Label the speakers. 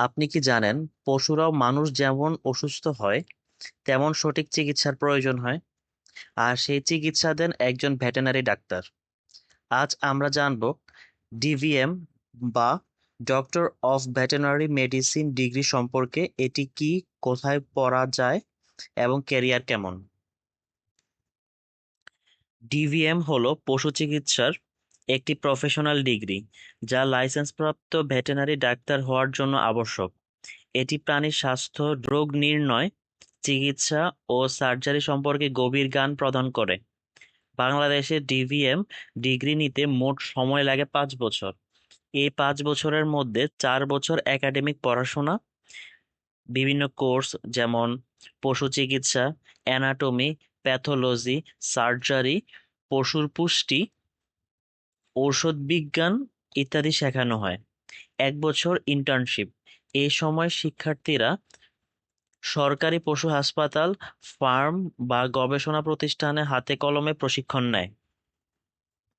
Speaker 1: আপনি কি জানেন, পশুরাও মানুষ যেমন অসুস্থ হয়, তেমন সঠিক চিকিৎসার প্রয়োজন হয়। আর সেই চিকিৎসা দেন একজন ভেটেনারি ডাক্তার। আজ আমরা জানব ডিভিএম বা doctor of veterinary medicine degree সম্পর্কে এটি কি, কোথায় পড়া যায় এবং ক্যারিয়ার কেমন। ডিভিএম হলো পশু চিকিৎসার একটি প্রফেশনাল ডিগ্রি, যা লাইসেন্সপ্রাপ্ত ভেটেরিনারি ডাক্তার হওয়ার জন্য আবশ্যক। এটি প্রাণীর স্বাস্থ্য, রোগ নির্ণয়, চিকিৎসা ও সার্জারি সম্পর্কে গভীর জ্ঞান প্রদান করে। বাংলাদেশে ডিভিএম ডিগ্রি নিতে মোট সময় লাগে পাঁচ বছর। এই পাঁচ বছরের মধ্যে চার বছর একাডেমিক পড়াশোনা, বিভিন্ন কোর্স যেমন পশু চিকিৎসা, অ্যানাটমি, প্যাথোলজি, সার্জারি, পশুর পুষ্টি ঔষধ বিজ্ঞান ইত্যাদি শেখানো হয়। এক বছর ইন্টার্নশিপ এ সময় শিক্ষার্থীরা সরকারি পশু হাসপাতাল ফার্ম বা গবেষণা প্রতিষ্ঠানে হাতে কলমে প্রশিক্ষণ নেয়।